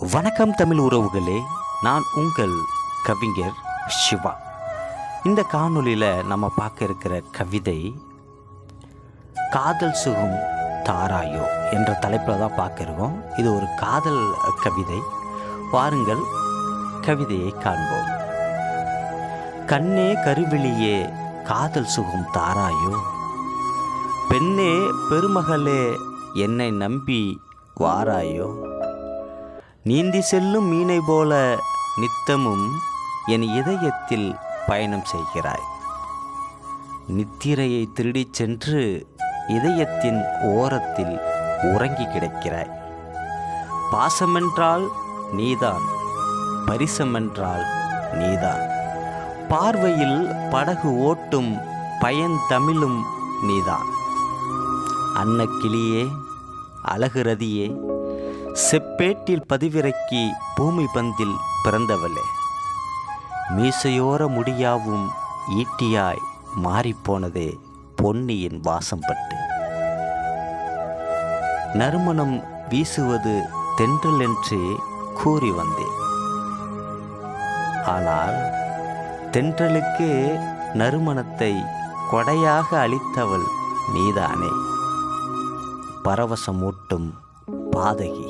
வணக்கம் தமிழ் உறவுகளே நான் உங்கள் கவிஞர் சிவா. இந்த காணொலியில் நம்ம பார்க்க இருக்கிற கவிதை காதல் சுகம் தாராயோ என்ற தலைப்பில் தான் பார்க்க இருக்கோம். இது ஒரு காதல் கவிதை. வாருங்கள் கவிதையை காண்போம். கண்ணே கருவிழியே காதல் சுகம் தாராயோ பெண்ணே பெருமகளே என்னை நம்பி வாராயோ. நீந்தி செல்லும் மீனை போல நித்தமும் என் இதயத்தில் பயணம் செய்கிறாய். நித்திரையை திருடிச் சென்று இதயத்தின் ஓரத்தில் உறங்கி கிடக்கிறாய். பாசமென்றால் நீதான் பரிசமென்றால் நீதான். பார்வையில் படகு ஓட்டும் பயன்தமிழும் நீதான். அன்னக்கிளியே அழகுரதியே செப்பேட்டில் பதிவிறக்கி பூமி பந்தில் பிறந்தவளே மீசையோர முடியாவும் ஈட்டியாய் மாறிப்போனதே பொன்னியின் வாசம் பட்டு நறுமணம் வீசுவது தென்றல் என்று கூறி வந்தேன். ஆனால் தென்றலுக்கு நறுமணத்தை கொடையாக அளித்தவள் நீதானே. பரவசமூட்டும் பாதகி.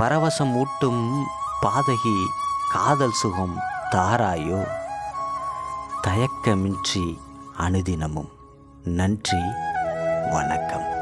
பரவசம் ஊட்டும் பாதகி காதல் சுகம் தாராயோ. தயக்கமின்றி அனுதினமும் நன்றி வணக்கம்.